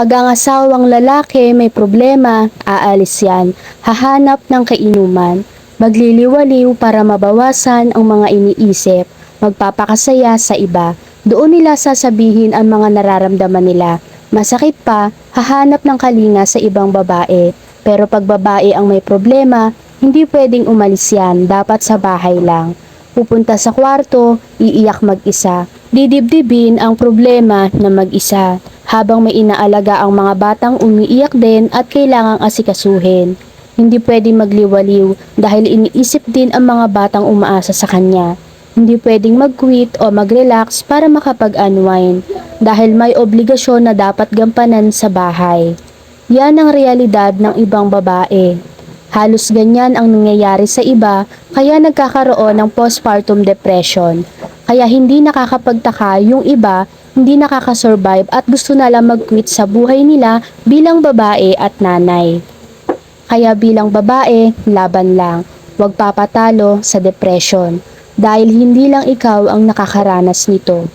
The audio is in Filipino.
Pag ang asawang lalaki may problema, aalis yan. Hahanap ng kainuman. Magliliwaliw para mabawasan ang mga iniisip. Magpapakasaya sa iba. Doon nila sasabihin ang mga nararamdaman nila. Masakit pa, hahanap ng kalinga sa ibang babae. Pero pag babae ang may problema, hindi pwedeng umalis yan. Dapat sa bahay lang. Pupunta sa kwarto, iiyak mag-isa. Didibdibin ang problema na mag-isa. Habang may inaalaga ang mga batang umiiyak din at kailangang asikasuhin. Hindi pwedeng magliwaliw dahil iniisip din ang mga batang umaasa sa kanya. Hindi pwedeng mag-quit o mag-relax para makapag-unwind dahil may obligasyon na dapat gampanan sa bahay. Yan ang realidad ng ibang babae. Halos ganyan ang nangyayari sa iba kaya nagkakaroon ng postpartum depression. Kaya hindi nakakapagtaka yung iba hindi nakakasurvive at gusto na lang mag-quit sa buhay nila bilang babae at nanay. Kaya bilang babae, laban lang. Huwag papatalo sa depression dahil hindi lang ikaw ang nakakaranas nito.